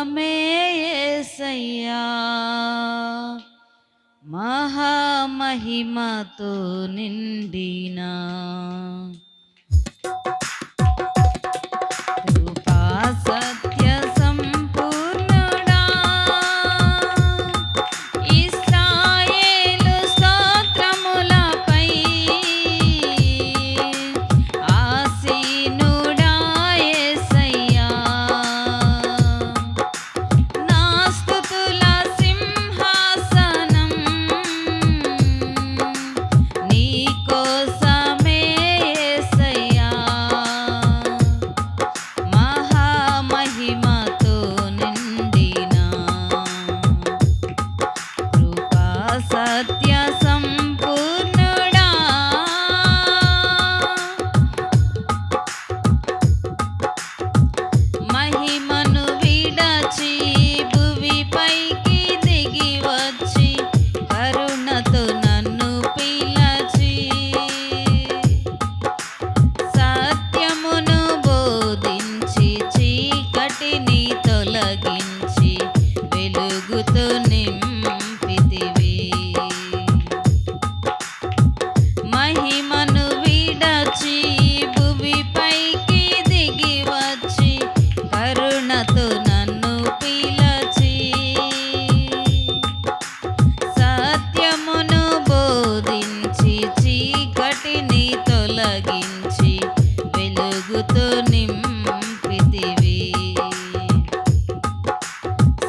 లోకమే ఏసయ్యా. మహామహిమతో నిండినా.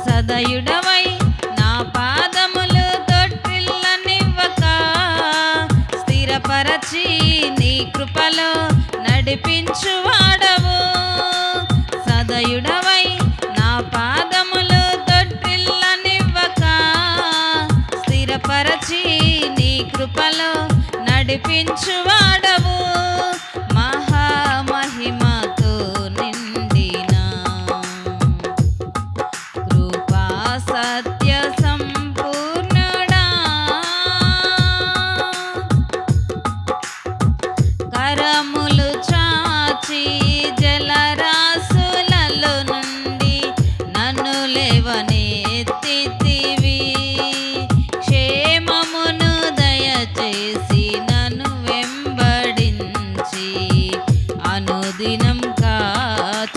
సదయుడవై నా పాదములు తొట్టిల్లనివ్వక స్థిరపరచి నీ కృపలో నడిపించువాడవు. సదయుడవై నా పాదములు తొట్టిల్లనివ్వక స్థిరపరచి నీ కృపలో నడిపించువాడవు.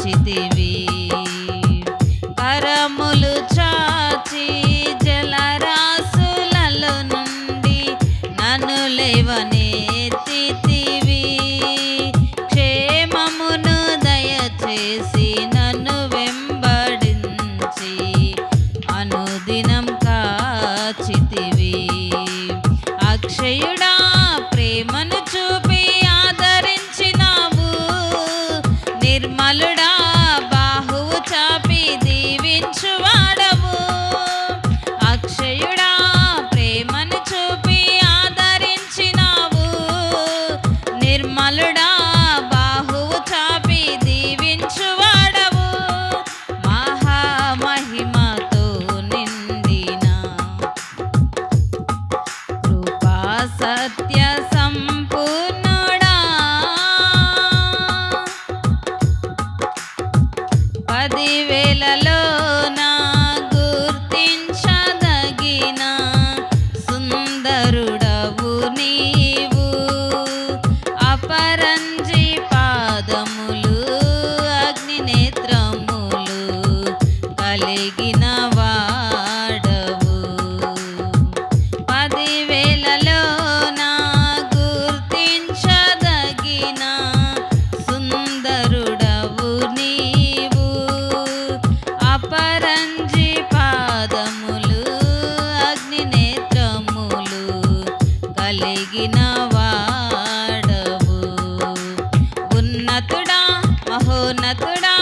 కాచితివి కరములు చాచి జలరాశులలో నుండి నన్ను లేవని పదివేలలో మహోన్నతుడా మహోన్నతుడా